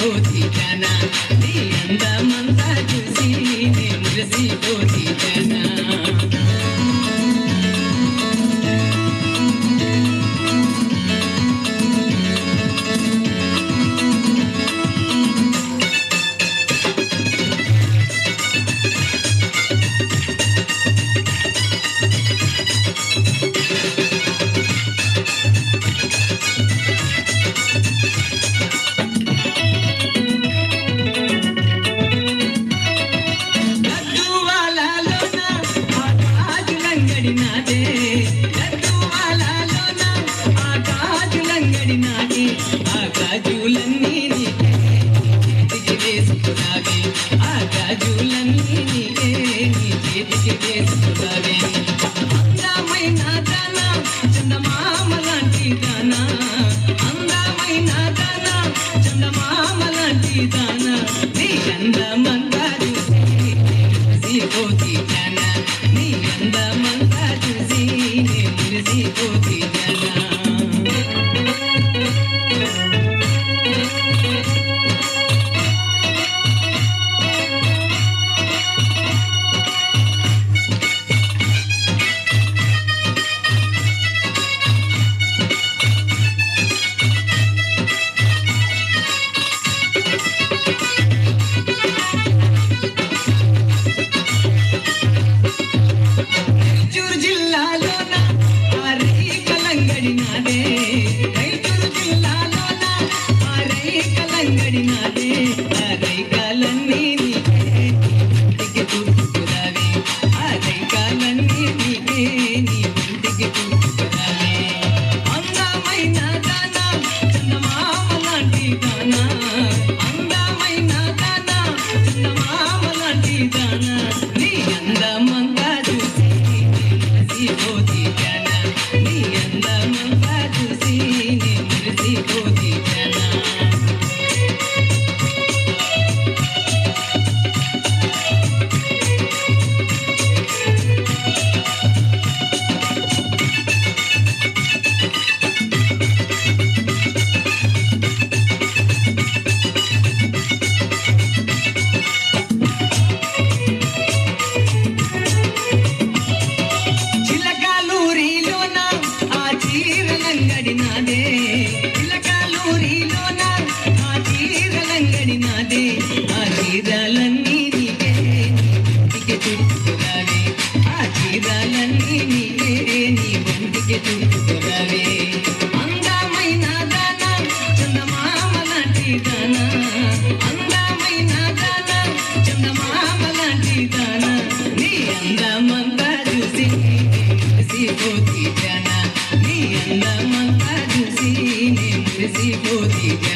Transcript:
विरोधी గాజులన్నీ నీకే చేతికి వేసుకున్నావే ఆ గాజులన్నీ నీకే నీ చేతికి వేసుకున్నావే అందమైన దానా చందమామ లాంటి దానా అందమైన దానా చందమామ లాంటి దానా నీ అందమంతా చూసి ಕೋತಿ ಜನ ನೀ ಎಲ್ಲ ಮಂತ್ರ ಬಿಸಿ ನೀ ಬಿಸಿ ಕೋತಿ ಜನ